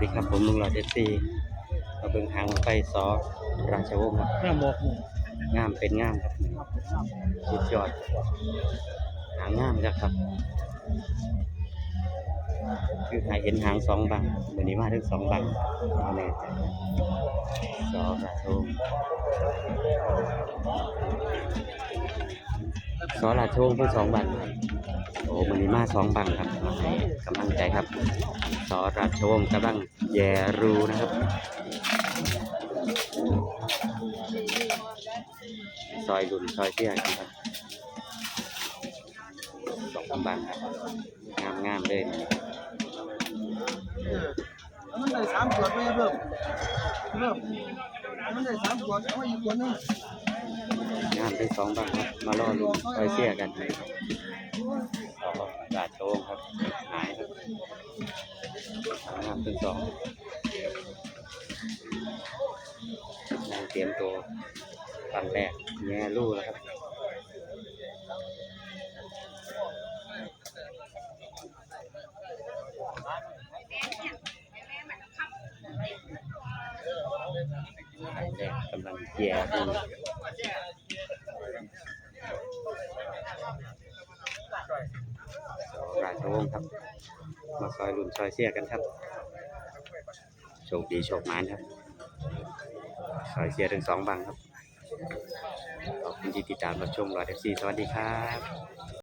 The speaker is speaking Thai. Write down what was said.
ดีครับผมลุงหลอดเอฟซีมาเบิ่งหางไฟซอราชวงศ์ครับหน้าหมอกหมู่งามเป็นงามครับสุดยอด หางงามจักครับคือใครเห็นหางสองบังวันนี้มาถึงสองบังเอาเลยซอราชวงศ์ซอราชวงศ์เพิ่งสองบังครับ โอ้วันนี้มาสองบังครับมาให้กำลังใจครับสอราชวงศ์กำลังแย่รูนะครับซอยดุนซอยเตี้ยกันครับสองกำบังครับงามงามๆเลยมันได้สามขวดไม่เพิ่มเพิ่มมันได้สามขวดเอาอีกขวดหนึงงามเป็นสองบังครับ มารอลุนซอยเตี้ยกัน สอราชวงครับหายครับงามเป็นสองนางเตรียมตัวฟันแรกแง่ลู่แล้วครับไข่แดงกำลังแย่ดูาช วงครับ มาซอยลุนซอยเสียกันครับ โชคดีโชคมานครับ ซอยเสียถึงสองบังครับ ขอบคุณที่ติดตามรับชมรอยเอฟซีสวัสดีครับ